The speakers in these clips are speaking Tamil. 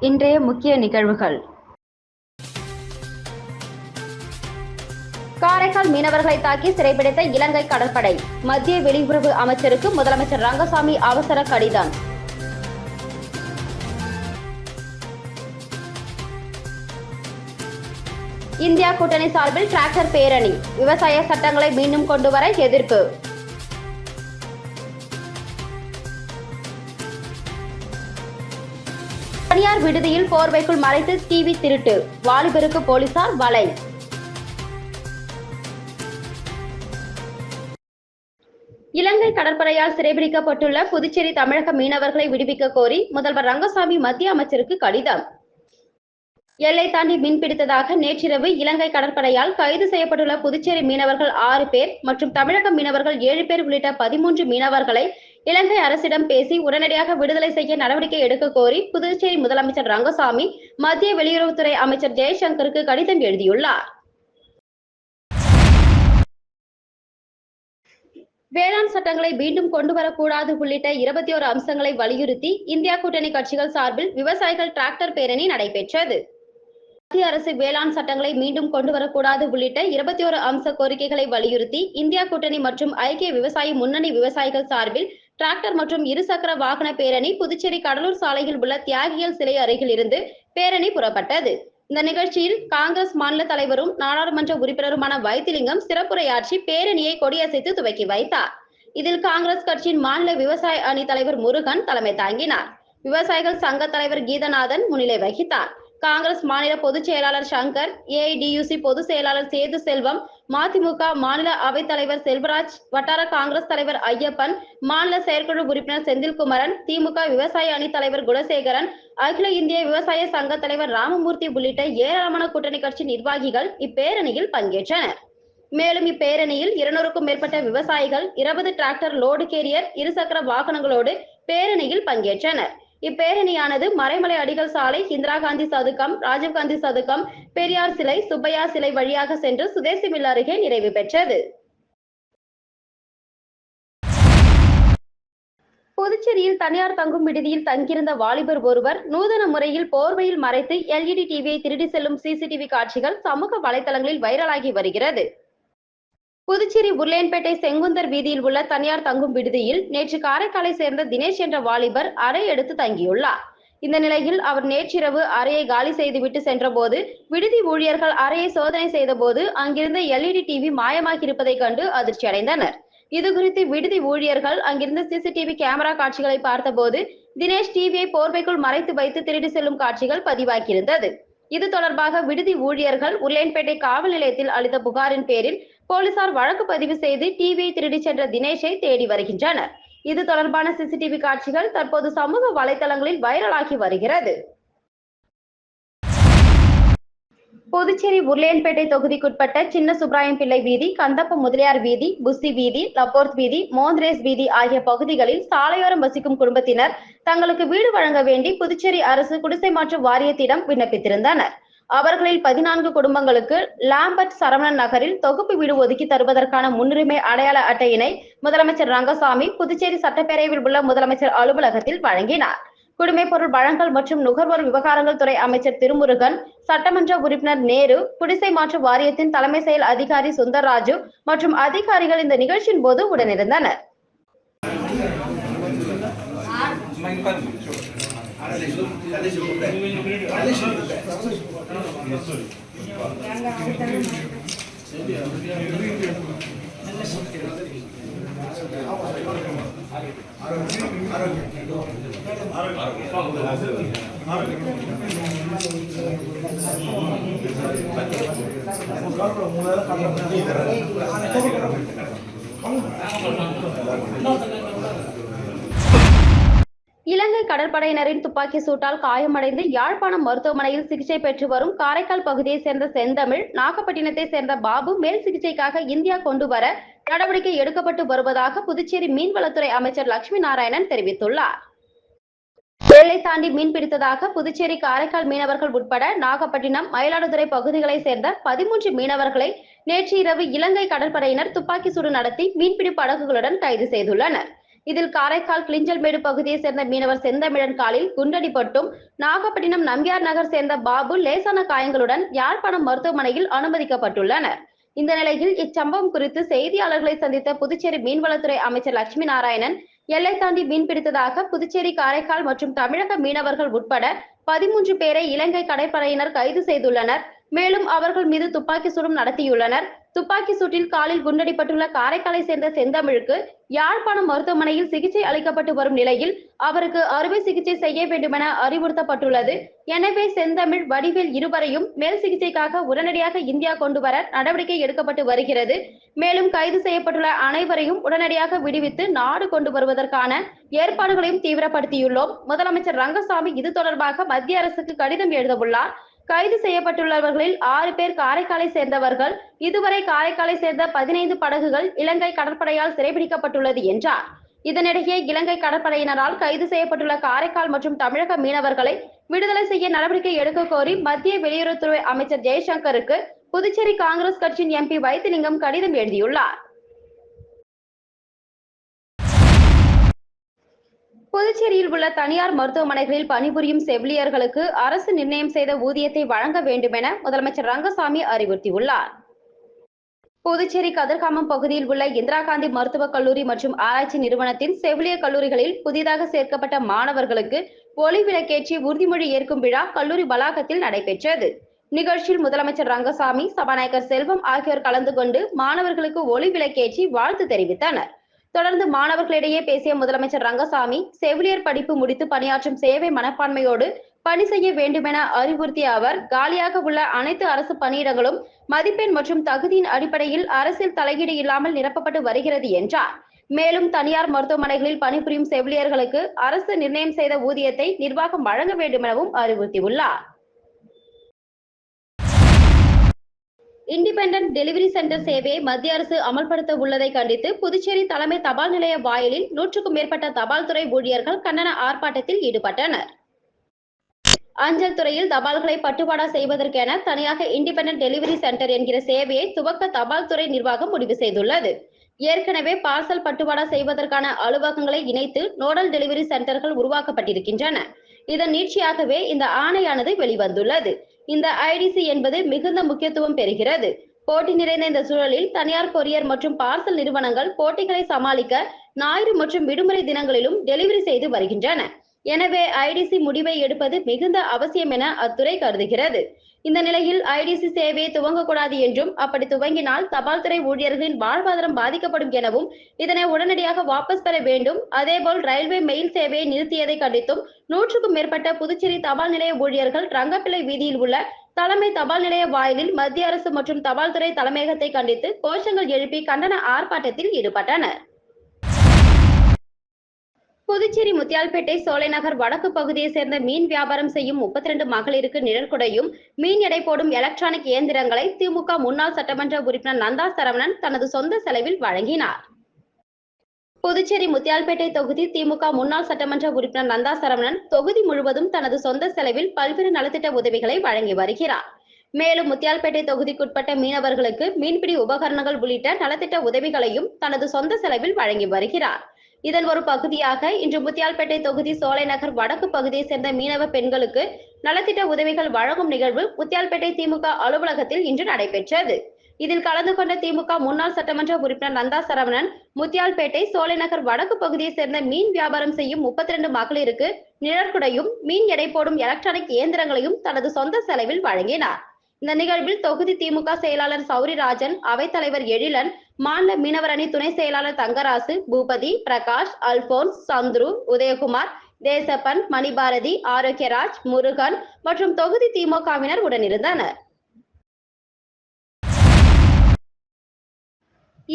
இன்றைய முக்கிய நிகழ்வுகள். காரைக்கால் மீனவர்களை தாக்கி சிறைபிடித்த இலங்கை கடற்படை. மத்திய வெளியுறவு அமைச்சருக்கு முதலமைச்சர் ரங்கசாமி அவசர கடிதம். இந்தியா கூட்டணி சார்பில் டிராக்டர் பேரணி. விவசாய சட்டங்களை மீண்டும் கொண்டுவர எதிர்ப்பு. தனியார் விடுதியில் போர்வைக்குள் மறைத்து டிவி திருட்டு. வாலிபருக்கு போலீசார் வலை. இலங்கை கடற்படையால் சிறைபிடிக்கப்பட்டுள்ள புதுச்சேரி தமிழக மீனவர்களை விடுவிக்க கோரி முதல்வர் ரங்கசாமி மத்திய அமைச்சருக்கு கடிதம். எல்லை தாண்டி மீன் பிடித்ததாக நேற்றிரவு இலங்கை கடற்படையால் கைது செய்யப்பட்டுள்ள புதுச்சேரி மீனவர்கள் ஆறு பேர் மற்றும் தமிழக மீனவர்கள் ஏழு பேர் உள்ளிட்ட பதிமூன்று மீனவர்களை இலங்கை அரசிடம் பேசி உடனடியாக விடுதலை செய்ய நடவடிக்கை எடுக்க கோரி புதுச்சேரி முதலமைச்சர் ரங்கசாமி மத்திய வெளியுறவுத்துறை அமைச்சர் ஜெய்சங்கருக்கு கடிதம் எழுதியுள்ளார். வேளாண் சட்டங்களை மீண்டும் கொண்டு வரக்கூடாது உள்ளிட்ட இருபத்தி ஒரு அம்சங்களை வலியுறுத்தி இந்தியா கூட்டணி கட்சிகள் சார்பில் விவசாயிகள் டிராக்டர் பேரணி நடைபெற்றது. மத்திய அரசு வேளாண் சட்டங்களை மீண்டும் கொண்டு வரக்கூடாது உள்ளிட்ட இருபத்தி ஒரு அம்ச கோரிக்கைகளை வலியுறுத்தி இந்தியா கூட்டணி மற்றும் ஐக்கிய விவசாயி முன்னணி விவசாயிகள் சார்பில் டிராக்டர் மற்றும் இருசக்கர வாகன பேரணி புதுச்சேரி கடலூர் சாலையில் உள்ள தியாகிகள் சிலை அருகில் இருந்து பேரணி புறப்பட்டது. இந்த நிகழ்ச்சியில் காங்கிரஸ் மாநில தலைவரும் நாடாளுமன்ற உறுப்பினருமான வைத்திலிங்கம் சிறப்புரையாற்றி பேரணியை கொடியசைத்து துவக்கி வைத்தார். இதில் காங்கிரஸ் கட்சியின் மாநில விவசாய அணி தலைவர் முருகன் தலைமை தாங்கினார். விவசாயிகள் சங்க தலைவர் கீதநாதன் முன்னிலை வகித்தார். காங்கிரஸ் மாநில பொதுச் செயலாளர் சங்கர் ஏஐடியூசி பொதுச் செயலாளர் சேது செல்வம் மதிமுக மாநில அவைத் தலைவர் செல்வராஜ் வட்டார காங்கிரஸ் தலைவர் ஐயப்பன் மாநில செயற்குழு உறுப்பினர் செந்தில்குமரன் திமுக விவசாய அணி தலைவர் குலசேகரன் அகில இந்திய விவசாய சங்க தலைவர் ராமமூர்த்தி உள்ளிட்ட ஏராளமான கூட்டணி கட்சி நிர்வாகிகள் இப்பேரணியில் பங்கேற்றனர். மேலும் இப்பேரணியில் இருநூறுக்கும் மேற்பட்ட விவசாயிகள் இருபது டிராக்டர் லோடு கேரியர் இருசக்கர வாகனங்களோடு பேரணியில் பங்கேற்றனர். இப்பேரணியானது மறைமலை அடிகள் சாலை இந்திரா காந்தி சதுக்கம் ராஜீவ்காந்தி சதுக்கம் பெரியார் சிலை சுப்பையா சிலை வழியாக சென்று சுதேசி மில் அருகே நிறைவு பெற்றது. புதுச்சேரியில் தனியார் தங்கும் விடுதியில் தங்கியிருந்த வாலிபர் ஒருவர் நூதன முறையில் போர்வையில் மறைத்து எல்இடி டிவியை திருடி செல்லும் சிசிடிவி காட்சிகள் சமூக வலைதளங்களில் வைரலாகி வருகிறது. புதுச்சேரி உருளையன்பேட்டை செங்குந்தர் வீதியில் உள்ள தனியார் தங்கும் விடுதியில் நேற்று காரைக்காலை சேர்ந்த தினேஷ் என்ற வாலிபர் அறை எடுத்து தங்கியுள்ளார். இந்த நிலையில் அவர் நேற்றிரவு அறையை காலி செய்துவிட்டு சென்றபோது விடுதி ஊழியர்கள் அறையை சோதனை செய்தபோது அங்கிருந்த எல்இடி டிவி மாயமாகி கண்டு அதிர்ச்சி அடைந்தனர் இது குறித்து விடுதி ஊழியர்கள் அங்கிருந்த சிசிடிவி கேமரா காட்சிகளை பார்த்தபோது தினேஷ் டிவியை போர்வைக்குள் மறைத்து வைத்து திருடி செல்லும் காட்சிகள் பதிவாகியிருந்தது. இது தொடர்பாக விடுதி ஊழியர்கள் உருளையன்பேட்டை காவல் நிலையத்தில் அளித்த புகாரின் பேரில் போலீசார் வழக்கு பதிவு செய்து டிவியை திருடி சென்ற தினேஷை தேடி வருகின்றனர். இது தொடர்பான சிசிடிவி காட்சிகள் தற்போது சமூக வலைதளங்களில் வைரலாகி வருகிறது. புதுச்சேரி உருளையன்பேட்டை தொகுதிக்குட்பட்ட சின்ன சுப்ராயம் பிள்ளை வீதி கந்தப்ப முதலியார் வீதி புஸ்தி வீதி லப்போர்த் வீதி மோந்திரேஸ் வீதி ஆகிய பகுதிகளில் சாலையோரம் வசிக்கும் குடும்பத்தினர் தங்களுக்கு வீடு வழங்க வேண்டி புதுச்சேரி அரசு குடிசை மாற்று வாரியத்திடம் விண்ணப்பித்திருந்தனர். அவர்களில் பதினான்கு குடும்பங்களுக்கு லாம்பர்ட் சரவணன் நகரில் தொகுப்பு வீடு ஒதுக்கி தருவதற்கான முன்னுரிமை அடையாள அட்டையினை முதலமைச்சர் ரங்கசாமி புதுச்சேரி சட்டப்பேரவையில் உள்ள முதலமைச்சர் அலுவலகத்தில் வழங்கினார். குடிமைப் பொருள் வழங்கல் மற்றும் நுகர்வோர் விவகாரங்கள் துறை அமைச்சர் திருமுருகன் சட்டமன்ற உறுப்பினர் நேரு குடிசை மாற்று வாரியத்தின் தலைமை செயல் அதிகாரி சுந்தர்ராஜு மற்றும் அதிகாரிகள் இந்த நிகழ்ச்சியின் போது உடனிருந்தனர். இலங்கை கடற்படையினரின் துப்பாக்கி சூட்டால் காயமடைந்து யாழ்ப்பாணம் மருத்துவமனையில் சிகிச்சை பெற்று வரும் காரைக்கால் பகுதியைச் சேர்ந்த செந்தமிழ் நாகப்பட்டினத்தை சேர்ந்த பாபு மேல் சிகிச்சைக்காக இந்தியா கொண்டு வர நடவடிக்கை எடுக்கப்பட்டு வருவதாக புதுச்சேரி மீன்வளத்துறை அமைச்சர் லட்சுமி நாராயணன் தெரிவித்துள்ளார். எல்லை தாண்டி மீன் பிடித்ததாக புதுச்சேரி காரைக்கால் மீனவர்கள் உட்பட நாகப்பட்டினம் மயிலாடுதுறை பகுதிகளைச் சேர்ந்த பதிமூன்று மீனவர்களை நேற்று இரவு இலங்கை கடற்படையினர் துப்பாக்கி சூடு நடத்தி மீன்பிடி படகுகளுடன் கைது செய்துள்ளனர். இதில் காரைக்கால் கிளிஞ்சல்மேடு பகுதியை சேர்ந்த மீனவர் செந்தமிழன் காலில் குண்டடிப்பட்டும் நாகப்பட்டினம் நம்பியார் நகர் சேர்ந்த பாபு லேசான காயங்களுடன் யாழ்ப்பாணம் மருத்துவமனையில் அனுமதிக்கப்பட்டுள்ளனர். இந்த நிலையில் இச்சம்பவம் குறித்து செய்தியாளர்களை சந்தித்த புதுச்சேரி மீன்வளத்துறை அமைச்சர் லட்சுமி நாராயணன் எல்லை தாண்டி மீன் பிடித்ததாக புதுச்சேரி காரைக்கால் மற்றும் தமிழக மீனவர்கள் உட்பட பதிமூன்று பேரை இலங்கை கடற்படையினர் கைது செய்துள்ளனர். மேலும் அவர்கள் மீது துப்பாக்கி சூடும் நடத்தியுள்ளனர். துப்பாக்கி சூட்டில் காலில் குண்டடிப்பட்டுள்ள காரைக்காலை சேர்ந்த செந்தமிழுக்கு யாழ்ப்பாணம் மருத்துவமனையில் சிகிச்சை அளிக்கப்பட்டு வரும் நிலையில் அவருக்கு அறுவை சிகிச்சை செய்ய வேண்டுமென அறிவுறுத்தப்பட்டுள்ளது. எனவே செந்தமிழ் வடிவேல் இருவரையும் மேல் சிகிச்சைக்காக உடனடியாக இந்தியா கொண்டு வர நடவடிக்கை எடுக்கப்பட்டு வருகிறது. மேலும் கைது செய்யப்பட்டுள்ள அனைவரையும் உடனடியாக விடுவித்து நாடு கொண்டு வருவதற்கான ஏற்பாடுகளையும் தீவிரப்படுத்தியுள்ளோம். முதலமைச்சர் ரங்கசாமி இது தொடர்பாக மத்திய அரசுக்கு கடிதம் எழுதவுள்ளார். கைது செய்யப்பட்டுள்ளவர்களில் ஆறு பேர் காரைக்காலை சேர்ந்தவர்கள். இதுவரை காரைக்காலை சேர்ந்த பதினைந்து படகுகள் இலங்கை கடற்படையால் சிறைபிடிக்கப்பட்டுள்ளது என்றார். இதனிடையே இலங்கை கடற்படையினரால் கைது செய்யப்பட்டுள்ள காரைக்கால் மற்றும் தமிழக மீனவர்களை விடுதலை செய்ய நடவடிக்கை எடுக்க கோரி மத்திய வெளியுறவுத்துறை அமைச்சர் ஜெய்சங்கருக்கு புதுச்சேரி காங்கிரஸ் கட்சியின் எம்பி வைத்திலிங்கம் கடிதம் எழுதியுள்ளார். புதுச்சேரியில் உள்ள தனியார் மருத்துவமனைகளில் பணிபுரியும் செவிலியர்களுக்கு அரசு நிர்ணயம் செய்த ஊதியத்தை வழங்க வேண்டுமென முதலமைச்சர் ரங்கசாமி அறிவுறுத்தியுள்ளார். புதுச்சேரி கதிர்காமம் பகுதியில் உள்ள இந்திரா காந்தி மருத்துவக் கல்லூரி மற்றும் ஆராய்ச்சி நிறுவனத்தின் செவிலியர் கல்லூரிகளில் புதிதாக சேர்க்கப்பட்ட மாணவர்களுக்கு ஒளி விளக்கேற்றி உறுதிமொழி ஏற்கும் விழா கல்லூரி வளாகத்தில் நடைபெற்றது. நிகழ்ச்சியில் முதலமைச்சர் ரங்கசாமி சபாநாயகர் செல்வம் ஆகியோர் கலந்து கொண்டு மாணவர்களுக்கு ஒளி விளக்கேற்றி வாழ்த்து தெரிவித்தனர். தொடர்ந்து மாணவர்களிடையே பேசிய முதலமைச்சர் ரங்கசாமி செவிலியர் படிப்பு முடித்து பணியாற்றும் சேவை மனப்பான்மையோடு பணி செய்ய வேண்டுமென அறிவுறுத்திய அவர் காலியாக உள்ள அனைத்து அரசு பணியிடங்களும் மதிப்பெண் மற்றும் தகுதியின் அடிப்படையில் அரசியல் தலையீடு இல்லாமல் நிரப்பப்பட்டு வருகிறது என்றார். மேலும் தனியார் மருத்துவமனைகளில் பணிபுரியும் செவிலியர்களுக்கு அரசு நிர்ணயம் செய்த ஊதியத்தை நிர்வாகம் வழங்க வேண்டுமெனவும் அறிவுறுத்தியுள்ளார். இண்டிபெண்டன்ட் டெலிவரி சென்டர் சேவையை மத்திய அரசு அமல்படுத்த உள்ளதை கண்டித்து புதுச்சேரி தலைமை தபால் நிலைய வாயிலில் நூற்றுக்கும் மேற்பட்ட தபால் துறை ஊழியர்கள் கண்டன ஆர்ப்பாட்டத்தில் ஈடுபட்டனர். அஞ்சல் துறையில் தபால்களை பட்டுவாடா செய்வதற்கென தனியாக இண்டிபெண்டன்ட் டெலிவரி சென்டர் என்கிற சேவையை துவக்க தபால் துறை நிர்வாகம் முடிவு செய்துள்ளது. ஏற்கனவே பார்சல் பட்டுவாடா செய்வதற்கான அலுவலகங்களை இணைத்து நோடல் டெலிவரி சென்டர்கள் உருவாக்கப்பட்டிருக்கின்றன. இதன் நீட்சியாகவே இந்த ஆணையானது வெளிவந்துள்ளது. இந்த ஐடிசி என்பது மிகுந்த முக்கியத்துவம் பெறுகிறது. போட்டி நிறைந்த இந்த சூழலில் தனியார் கொரியர் மற்றும் பார்சல் நிறுவனங்கள் போட்டிகளை சமாளிக்க ஞாயிறு மற்றும் விடுமுறை தினங்களிலும் டெலிவரி செய்து வருகின்றன. எனவே ஐடிசி முடிவை எடுப்பது மிகுந்த அவசியம் என அத்துறை கருதுகிறது. இந்த நிலையில் ஐடிசி சேவையை துவங்கக்கூடாது என்றும் அப்படி துவங்கினால் தபால் துறை ஊழியர்களின் வாழ்வாதாரம் பாதிக்கப்படும் எனவும் இதனை உடனடியாக வாபஸ் பெற வேண்டும். அதேபோல் ரயில்வே மெயில் சேவையை நிறுத்தியதை கண்டித்தும் நூற்றுக்கும் மேற்பட்ட புதுச்சேரி தபால் நிலைய ஊழியர்கள் ரங்கப்பிள்ளை வீதியில் உள்ள தலைமை தபால் நிலைய வாயிலில் மத்திய அரசு மற்றும் தபால் துறை தலைமையகத்தை கண்டித்து கோஷங்கள் எழுப்பி கண்டன ஆர்ப்பாட்டத்தில் ஈடுபட்டனர். புதுச்சேரி முத்தியால்பேட்டை சோலைநகர் வடக்கு பகுதியை சேர்ந்த மீன் வியாபாரம் செய்யும் முப்பத்தி ரெண்டு மகளிருக்கு நிழற்குடையும் மீன் எடை போடும் எலக்ட்ரானிக் இயந்திரங்களை திமுக முன்னாள் சட்டமன்ற உறுப்பினர் நந்தா சரவணன் தனது சொந்த செலவில் வழங்கினார். புதுச்சேரி முத்தியால்பேட்டை தொகுதி திமுக முன்னாள் சட்டமன்ற உறுப்பினர் நந்தா சரவணன் தொகுதி முழுவதும் தனது சொந்த செலவில் பல்வேறு நலத்திட்ட உதவிகளை வழங்கி வருகிறார். மேலும் முத்தியால்பேட்டை தொகுதிக்குட்பட்ட மீனவர்களுக்கு மீன்பிடி உபகரணங்கள் உள்ளிட்ட நலத்திட்ட உதவிகளையும் தனது சொந்த செலவில் வழங்கி வருகிறார். இதன் ஒரு பகுதியாக இன்று முத்தியால்பேட்டை தொகுதி சோலைநகர் வடக்கு பகுதியை சேர்ந்த மீனவ பெண்களுக்கு நலத்திட்ட உதவிகள் வழங்கும் நிகழ்வு முத்தியால்பேட்டை திமுக அலுவலகத்தில் இன்று நடைபெற்றது. இதில் கலந்து கொண்ட திமுக முன்னாள் சட்டமன்ற உறுப்பினர் நந்தா சரவணன் முத்தியால்பேட்டை சோலைநகர் வடக்கு பகுதியை சேர்ந்த மீன் வியாபாரம் செய்யும் முப்பத்தி ரெண்டு மகளிருக்கு நிழற்குடையும் மீன் எடை போடும் எலக்ட்ரானிக் இயந்திரங்களையும் தனது சொந்த செலவில் வழங்கினார். இந்த நிகழ்வில் தொகுதி திமுக செயலாளர் சௌரிராஜன் அவைத்தலைவர் எழிலன் மாநில மீனவர் அணி துணை செயலாளர் தங்கராசு பூபதி பிரகாஷ் அல்போன்ஸ் சந்துரு உதயகுமார் தேசப்பன் மணிபாரதி ஆரோக்கியராஜ் முருகன் மற்றும் தொகுதி திமுகவினர் உடனிருந்தனர்.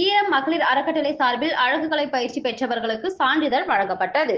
ஈரம் மகளிர் அறக்கட்டளை சார்பில் அழகுகலை பயிற்சி பெற்றவர்களுக்கு சான்றிதழ் வழங்கப்பட்டது.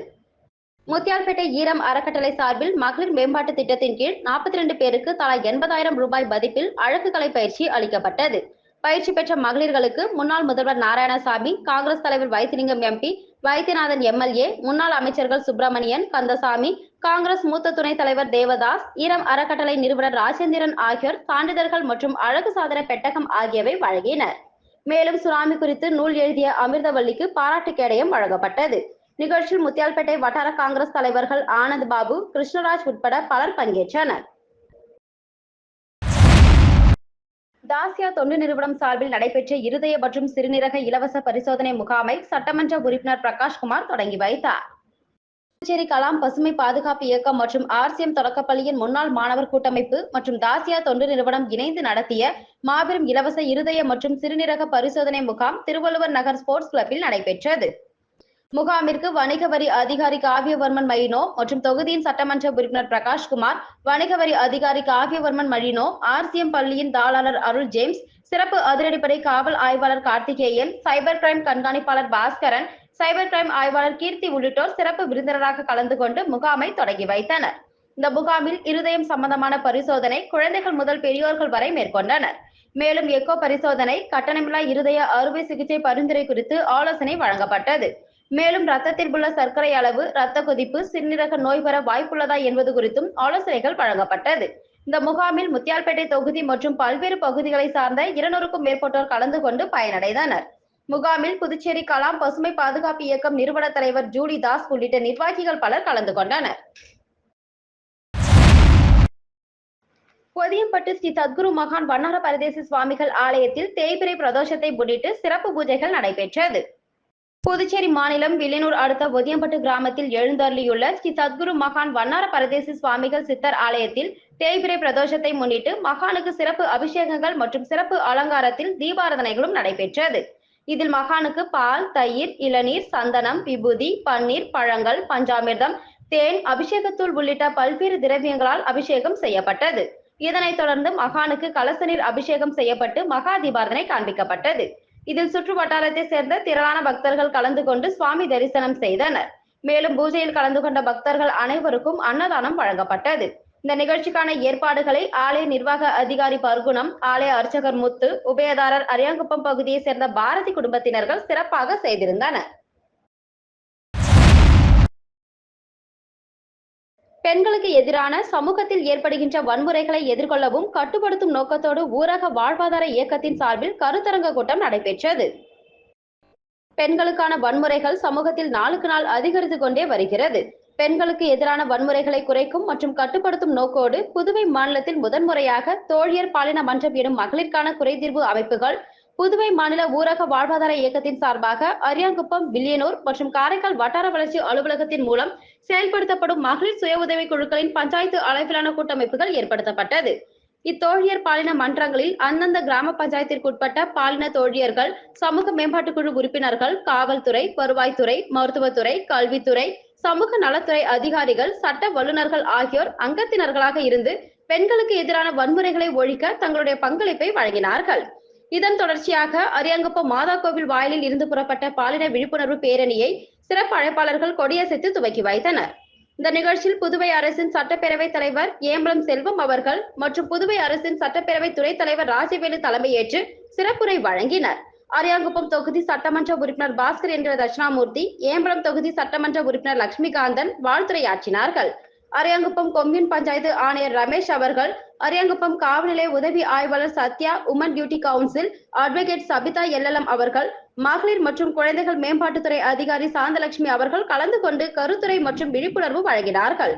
முத்தியால்பேட்டை ஈரம் அறக்கட்டளை சார்பில் மகளிர் மேம்பாட்டு திட்டத்தின் கீழ் நாற்பத்தி ரெண்டு பேருக்கு தலா எண்பதாயிரம் ரூபாய் மதிப்பில் அழகுகலை பயிற்சி அளிக்கப்பட்டது. பயிற்சி பெற்ற மகளிர்களுக்கு முன்னாள் முதல்வர் நாராயணசாமி காங்கிரஸ் தலைவர் வைத்திலிங்கம் எம்பி வைத்தியநாதன் எம்எல்ஏ முன்னாள் அமைச்சர்கள் சுப்பிரமணியன் கந்தசாமி காங்கிரஸ் மூத்த துணைத் தலைவர் தேவதாஸ் ஈரம் அறக்கட்டளை நிறுவனர் ராஜேந்திரன் ஆகியோர் சான்றிதழ்கள் மற்றும் அழகு சாதன பெட்டகம் ஆகியவை வழங்கினர். மேலும் சுனாமி குறித்து நூல் எழுதிய அமிர்தவல்லிக்கு பாராட்டு கேடயம் வழங்கப்பட்டது. நிகழ்ச்சியில் முத்தியால்பேட்டை வட்டார காங்கிரஸ் தலைவர்கள் ஆனந்த் பாபு கிருஷ்ணராஜ் உட்பட பலர் பங்கேற்றனர். தாசியா தொண்டு நிறுவனம் சார்பில் நடைபெற்ற இருதய மற்றும் சிறுநீரக இலவச பரிசோதனை முகாமை சட்டமன்ற உறுப்பினர் பிரகாஷ்குமார் தொடங்கி வைத்தார். புதுச்சேரி கலாம் பசுமை பாதுகாப்பு இயக்கம் மற்றும் ஆர்சிஎம் தொடக்கப்பள்ளியின் முன்னாள் மாணவர் கூட்டமைப்பு மற்றும் தாசியா தொண்டு நிறுவனம் இணைந்து நடத்திய மாபெரும் இலவச இருதய மற்றும் சிறுநீரக பரிசோதனை முகாம் திருவள்ளுவர் நகர் ஸ்போர்ட்ஸ் கிளப்பில் நடைபெற்றது. முகாமிற்கு வணிக வரி அதிகாரி காவியவர்மன் மயினோ மற்றும் தொகுதியின் சட்டமன்ற உறுப்பினர் பிரகாஷ்குமார் வணிக வரி அதிகாரி காவியவர்மன் மழினோ ஆர்சிஎம் பள்ளியின் தாளாளர் அருள் ஜேம்ஸ் சிறப்பு அதிரடிப்படை காவல் ஆய்வாளர் கார்த்திகேயன் சைபர் கிரைம் கண்காணிப்பாளர் பாஸ்கரன் சைபர் கிரைம் ஆய்வாளர் கீர்த்தி உள்ளிட்டோர் சிறப்பு விருந்தினராக கலந்து கொண்டு முகாமை தொடங்கி வைத்தனர். இந்த முகாமில் இருதயம் சம்பந்தமான பரிசோதனை குழந்தைகள் முதல் பெரியோர்கள் வரை மேற்கொண்டனர். மேலும் எக்கோ பரிசோதனை கட்டணமில்லா இருதய அறுவை சிகிச்சை பரிந்துரை குறித்து ஆலோசனை வழங்கப்பட்டது. மேலும் ரத்தத்தில் உள்ள சர்க்கரை அளவு ரத்த கொதிப்பு சிறுநீரக நோய் வர வாய்ப்புள்ளதா என்பது குறித்தும் ஆலோசனைகள் வழங்கப்பட்டது. இந்த முகாமில் முத்தியால்பேட்டை தொகுதி மற்றும் பல்வேறு பகுதிகளை சார்ந்த இருநூறுக்கும் மேற்பட்டோர் கலந்து கொண்டு பயனடைந்தனர். முகாமில் புதுச்சேரி கலாம் பசுமை பாதுகாப்பு இயக்கம் நிறுவன தலைவர் ஜூலி தாஸ் உள்ளிட்ட நிர்வாகிகள் பலர் கலந்து கொண்டனர். பொதியம்பட்டு ஸ்ரீ சத்குரு மகான் வண்ணார பரதேசி சுவாமிகள் ஆலயத்தில் தேய்பிரை பிரதோஷத்தை முன்னிட்டு சிறப்பு பூஜைகள் நடைபெற்றது. புதுச்சேரி மாநிலம் வில்லியனூர் அடுத்த ஒதியம்பட்டு கிராமத்தில் எழுந்தருளியுள்ள ஸ்ரீ சத்குரு மகான் வண்ணார பரதேசி சுவாமிகள் சித்தர் ஆலயத்தில் தேய்பிரை பிரதோஷத்தை முன்னிட்டு மகானுக்கு சிறப்பு அபிஷேகங்கள் மற்றும் சிறப்பு அலங்காரத்தில் தீபாரதனைகளும் நடைபெற்றது. இதில் மகானுக்கு பால் தயிர் இளநீர் சந்தனம் விபூதி பன்னீர் பழங்கள் பஞ்சாமிர்தம் தேன் அபிஷேகத்தூள் உள்ளிட்ட பல்வேறு திரவியங்களால் அபிஷேகம் செய்யப்பட்டது. இதனைத் தொடர்ந்து மகானுக்கு கலசநீர் அபிஷேகம் செய்யப்பட்டு மகா தீபாரதனை காண்பிக்கப்பட்டது. இதில் சுற்று வட்டாரத்தை சேர்ந்த திரளான பக்தர்கள் கலந்து கொண்டு சுவாமி தரிசனம் செய்தனர். மேலும் பூஜையில் கலந்து கொண்ட பக்தர்கள் அனைவருக்கும் அன்னதானம் வழங்கப்பட்டது. இந்த நிகழ்ச்சிக்கான ஏற்பாடுகளை ஆலய நிர்வாக அதிகாரி பர்குணம் ஆலய அர்ச்சகர் முத்து உபயதாரர் அரியாங்குப்பம் பகுதியை சேர்ந்த பாரதி குடும்பத்தினர்கள் சிறப்பாக செய்திருந்தனர். பெண்களுக்கு எதிரான சமூகத்தில் ஏற்படுகின்ற வன்முறைகளை எதிர்கொள்ளவும் கட்டுப்படுத்தும் நோக்கத்தோடு ஊரக வாழ்வாதார இயக்கத்தின் சார்பில் கருத்தரங்க கூட்டம் நடைபெற்றது. பெண்களுக்கான வன்முறைகள் சமூகத்தில் நாளுக்கு நாள் அதிகரித்து கொண்டே வருகிறது. பெண்களுக்கு எதிரான வன்முறைகளை குறைக்கும் மற்றும் கட்டுப்படுத்தும் நோக்கோடு புதுவை மாநிலத்தில் முதன்முறையாக தோழியர் பாலின மன்றம் எனும் மகளிருக்கான குறைதீர்வு அமைப்புகள் புதுவை மாநில ஊரக வாழ்வாதார இயக்கத்தின் சார்பாக அரியாங்குப்பம் வில்லியனூர் மற்றும் காரைக்கால் வட்டார வளர்ச்சி அலுவலகத்தின் மூலம் செயல்படுத்தப்படும் மகளிர் சுய உதவி குழுக்களின் பஞ்சாயத்து அளவிலான கூட்டமைப்புகள் ஏற்படுத்தப்பட்டது. இத்தோழியர் பாலின மன்றங்களில் அந்தந்த கிராம பஞ்சாயத்திற்குட்பட்ட பாலின தோழியர்கள் சமூக மேம்பாட்டுக் குழு உறுப்பினர்கள் காவல்துறை வருவாய்த்துறை மருத்துவத்துறை கல்வித்துறை சமூக நலத்துறை அதிகாரிகள் சட்ட வல்லுநர்கள் ஆகியோர் அங்கத்தினர்களாக இருந்து பெண்களுக்கு எதிரான வன்முறைகளை ஒழிக்க தங்களுடைய பங்களிப்பை வழங்கினார்கள். இதன் தொடர்ச்சியாக அரியாங்குப்பம் மாதா கோவில் வாயிலில் இருந்து புறப்பட்ட பாலின விழிப்புணர்வு பேரணியை சிறப்பு அழைப்பாளர்கள் கொடியசைத்து துவக்கி வைத்தனர். இந்த நிகழ்ச்சியில் புதுவை அரசின் சட்டப்பேரவை தலைவர் ஏம்பலம் செல்வம் அவர்கள் மற்றும் புதுவை அரசின் சட்டப்பேரவை துணைத் தலைவர் ராஜவேலு தலைமையேற்று சிறப்புரை வழங்கினர். அரியாங்குப்பம் தொகுதி சட்டமன்ற உறுப்பினர் பாஸ்கர் என்கிற தட்சிணாமூர்த்தி ஏம்பலம் தொகுதி சட்டமன்ற உறுப்பினர் லட்சுமிகாந்தன் வாழ்த்துரையாற்றினார்கள். அரியாங்குப்பம் கொம்யூன் பஞ்சாயத்து ஆணையர் ரமேஷ் அவர்கள் அரியாங்குப்பம் காவல்நிலைய உதவி ஆய்வாளர் Sathya woman duty council advocate Sabitha LLM அவர்கள் மகளிர் மற்றும் குழந்தைகள் மேம்பாட்டுத்துறை அதிகாரி சாந்தலட்சுமி அவர்கள் கலந்து கொண்டு கருத்துரை மற்றும் விழிப்புணர்வு வழங்கினார்கள்.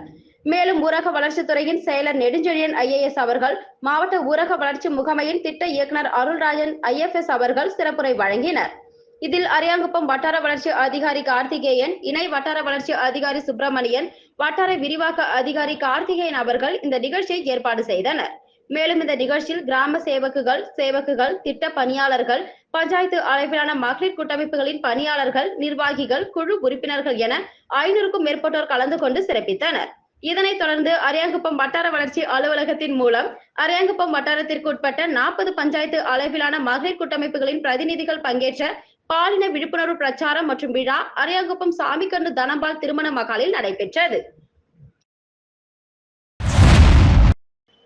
மேலும் ஊரக வளர்ச்சித்துறையின் செயலர் நெடுஞ்செழியன் ஐஏஎஸ் அவர்கள் மாவட்ட ஊரக வளர்ச்சி முகமையின் திட்ட இயக்குனர் அருள்ராஜன் ஐஎஃப்எஸ் அவர்கள் சிறப்புரை வழங்கினர். இதில் அரியாங்குப்பம் வட்டார வளர்ச்சி அதிகாரி கார்த்திகேயன் இணை வட்டார வளர்ச்சி அதிகாரி சுப்பிரமணியன் வட்டார விரிவாக்க அதிகாரி கார்த்திகேயன் அவர்கள் இந்த நிகழ்ச்சியை ஏற்பாடு செய்தனர். மேலும் இந்த நிகழ்ச்சியில் கிராம சேவக்குகள் சேவக்குகள் திட்ட பணியாளர்கள் பஞ்சாயத்து அளவிலான மகளிர் கூட்டமைப்புகளின் பணியாளர்கள் நிர்வாகிகள் குழு உறுப்பினர்கள் என ஐநூறுக்கும் மேற்பட்டோர் கலந்து கொண்டு சிறப்பித்தனர். இதனைத் தொடர்ந்து அரியாங்குப்பம் வட்டார வளர்ச்சி அலுவலகத்தின் மூலம் அரியாங்குப்பம் வட்டாரத்திற்கு உட்பட்ட நாற்பது பஞ்சாயத்து அளவிலான மகளிர் கூட்டமைப்புகளின் பிரதிநிதிகள் பங்கேற்ற பாலின விழிப்புணர்வு பிரச்சாரம் மற்றும் விழா அரியாங்குப்பம் சாமிக்கண்ணு தனபால் திருமண மகாலில் நடைபெற்றது.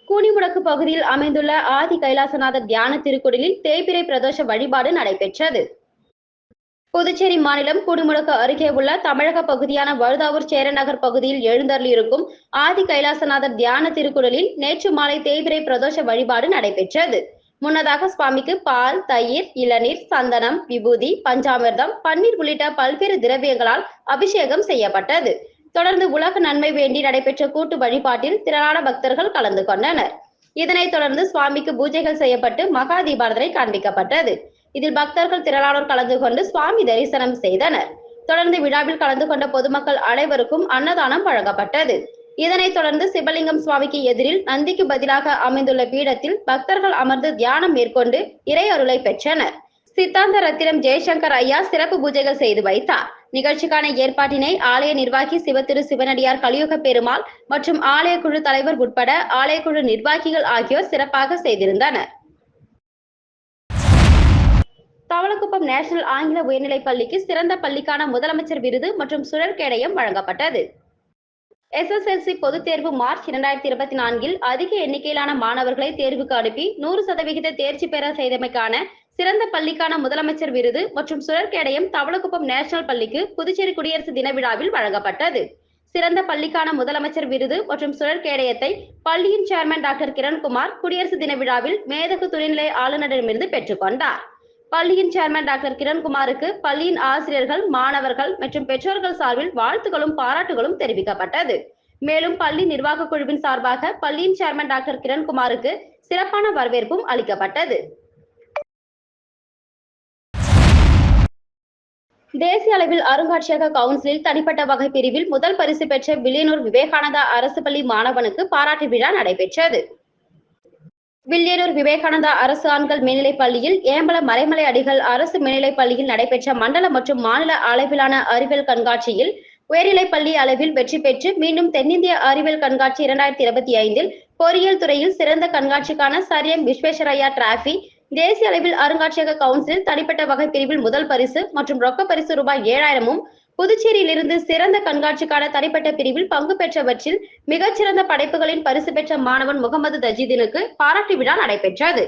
கூனிமுடக்கு பகுதியில் அமைந்துள்ள ஆதி கைலாசநாதர் தியான திருக்குடலில் தேய்பிரை பிரதோஷ வழிபாடு நடைபெற்றது. புதுச்சேரி மாநிலம் குடிமுடக்கு அருகே உள்ள தமிழக பகுதியான வழுதாவூர் சேரநகர் பகுதியில் எழுந்தருளியிருக்கும் ஆதி கைலாசநாதர் தியான திருக்குடலில் நேற்று மாலை தேய்பிரை பிரதோஷ வழிபாடு நடைபெற்றது. முன்னதாக சுவாமிக்கு பால் தயிர் இளநீர் சந்தனம் விபூதி பஞ்சாமிர்தம் பன்னீர் உள்ளிட்ட பல்வேறு திரவியங்களால் அபிஷேகம் செய்யப்பட்டது. தொடர்ந்து உலக நன்மை வேண்டி நடைபெற்ற கூட்டு வழிபாட்டில் திரளான பக்தர்கள் கலந்து கொண்டனர். இதனைத் தொடர்ந்து சுவாமிக்கு பூஜைகள் செய்யப்பட்டு மகா தீபாரதனை காண்பிக்கப்பட்டது இதில் பக்தர்கள் திரளானோர் கலந்து கொண்டு சுவாமி தரிசனம் செய்தனர். தொடர்ந்து விழாவில் கலந்து கொண்ட பொதுமக்கள் அனைவருக்கும் அன்னதானம் வழங்கப்பட்டது. இதனைத் தொடர்ந்து சிவலிங்கம் சுவாமிக்கு எதிரில் நந்திக்கு பதிலாக அமைந்துள்ள பீடத்தில் பக்தர்கள் அமர்ந்து தியானம் மேற்கொண்டு இறை அருளை பெற்றனர். சித்தாந்த ரத்தினம் ஜெயசங்கர் ஐயா சிறப்பு பூஜைகள் செய்து வைத்தார். நிகழ்ச்சிக்கான ஏற்பாட்டினை ஆலய நிர்வாகி சிவத்திரு சிவனடியார் கலியுக பெருமாள் மற்றும் ஆலய குழு தலைவர் உட்பட ஆலய குழு நிர்வாகிகள் ஆகியோர் சிறப்பாக செய்திருந்தனர். தவளக்குப்பம் நேஷனல் ஆங்கில உயர்நிலைப் பள்ளிக்கு சிறந்த பள்ளிக்கான முதலமைச்சர் விருது மற்றும் சுழற்கேடயம் வழங்கப்பட்டது. எஸ்எஸ்எல்சி பொதுத் தேர்வு மார்ச் இரண்டாயிரத்தி இருபத்தி நான்கில் அதிக எண்ணிக்கையிலான மாணவர்களை தேர்வுக்கு அனுப்பி நூறு சதவிகித தேர்ச்சி பெற செய்தமைக்கான சிறந்த பள்ளிக்கான முதலமைச்சர் விருது மற்றும் சுழற்கேடயம் தவளக்குப்பம் நேஷனல் பள்ளிக்கு புதுச்சேரி குடியரசு தின விழாவில் வழங்கப்பட்டது. சிறந்த பள்ளிக்கான முதலமைச்சர் விருது மற்றும் சுழற்கேடயத்தை பள்ளியின் சேர்மன் டாக்டர் கிரண்குமார் குடியரசு தின விழாவில் மேதகு துணைநிலை ஆளுநரிடமிருந்து பெற்றுக்கொண்டார் பள்ளியின் சேர்மன் டாக்டர் கிரண்குமாருக்கு பள்ளியின் ஆசிரியர்கள் மாணவர்கள் மற்றும் பெற்றோர்கள் சார்பில் வாழ்த்துகளும் பாராட்டுகளும் தெரிவிக்கப்பட்டது. மேலும் பள்ளி நிர்வாக குழுவின் சார்பாக பள்ளியின் சேர்மன் டாக்டர் கிரண்குமாருக்கு சிறப்பான வரவேற்பும் அளிக்கப்பட்டது. தேசிய அளவில் அருங்காட்சியக கவுன்சிலில் தனிப்பட்ட வகை பிரிவில் முதல் பரிசு பெற்ற வில்லியனூர் விவேகானந்தா அரசு பள்ளி மாணவனுக்கு பாராட்டு விழா நடைபெற்றது. வில்லியனூர் விவேகானந்தா அரசு ஆண்கள் மேல்நிலைப் பள்ளியில் ஏம்பலம் மறைமலை அடிகள் அரசு மேல்நிலைப் பள்ளியில் நடைபெற்ற மண்டல மற்றும் மாநில அளவிலான அறிவியல் கண்காட்சியில் உயர்நிலைப் பள்ளி அளவில் வெற்றி பெற்று மீண்டும் தென்னிந்திய அறிவியல் கண்காட்சி இரண்டாயிரத்தி இருபத்தி ஐந்தில் பொறியியல் துறையில் சிறந்த கண்காட்சிக்கான சரியம் விஸ்வேஸ்வரையா டிராஃபி தேசிய அளவில் அருங்காட்சியக கவுன்சில் தனிப்பட்ட வகை பிரிவில் முதல் பரிசு மற்றும் ரொக்க பரிசு ரூபாய் ஏழாயிரமும் புதுச்சேரியிலிருந்து சிறந்த கண்காட்சிக்கான தனிப்பட்ட பிரிவில் பங்கு பெற்றவற்றில் மிகச்சிறந்த படைப்புகளின் பரிசு பெற்ற மாணவன் முகமது தஜீதினுக்கு பாராட்டு விழா நடைபெற்றது.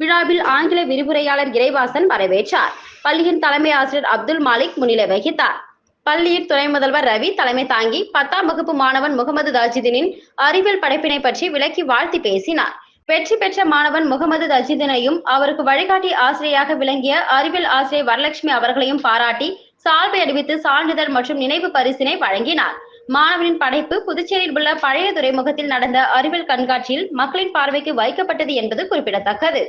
விழாவில் ஆங்கில விரிவுரையாளர் இறைவாசன் வரவேற்றார். பள்ளியின் தலைமை ஆசிரியர் அப்துல் மாலிக் முன்னிலை வகித்தார். பள்ளியின் துணை முதல்வர் ரவி தலைமை தாங்கி பத்தாம் வகுப்பு மாணவன் முகமது தாஜிதினின் அறிவியல் படைப்பினை பற்றி விளக்கி வாழ்த்தி பேசினார். வெற்றி பெற்ற மாணவன் முகமது தஜிதினையும் அவருக்கு வழிகாட்டி ஆசிரியராக விளங்கிய அறிவியல் ஆசிரியர் வரலட்சுமி அவர்களையும் பாராட்டி சால்வை அறிவித்து சான்றிதழ் மற்றும் நினைவு பரிசினை வழங்கினார். மாணவனின் படைப்பு புதுச்சேரியில் உள்ள பழைய துறைமுகத்தில் நடந்த அறிவியல் கண்காட்சியில் மக்களின் பார்வைக்கு வைக்கப்பட்டது என்பது குறிப்பிடத்தக்கது.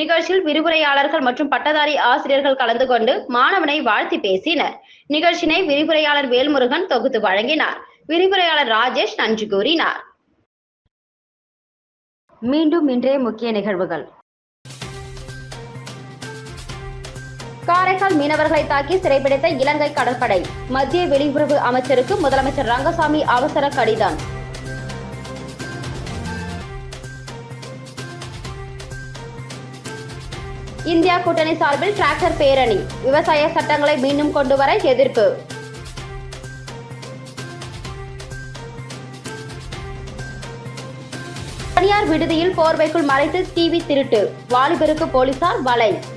நிகழ்ச்சியில் விரிவுரையாளர்கள் மற்றும் பட்டதாரி ஆசிரியர்கள் கலந்து கொண்டு மாணவனை வாழ்த்தி பேசினர். நிகழ்ச்சியினை விரிவுரையாளர் வேல்முருகன் தொகுத்து வழங்கினார். விரிவுரையாளர் ராஜேஷ் நன்றி கூறினார். மீண்டும் இன்றைய முக்கிய நிகழ்வுகள். காரைக்கால் மீனவர்களை தாக்கி சிறைபிடித்த இலங்கை கடற்படை. மத்திய வெளியுறவு அமைச்சருக்கு முதலமைச்சர் ரங்கசாமி அவசர கடிதம். இந்தியா கூட்டணி சார்பில் டிராக்டர் பேரணி. விவசாய சட்டங்களை மீண்டும் கொண்டு வர எதிர்ப்பு. தனியார் விடுதியில் போர்வைக்குள் மறைத்து டிவி திருட்டு. வாலிபருக்கு போலீசார் வலை.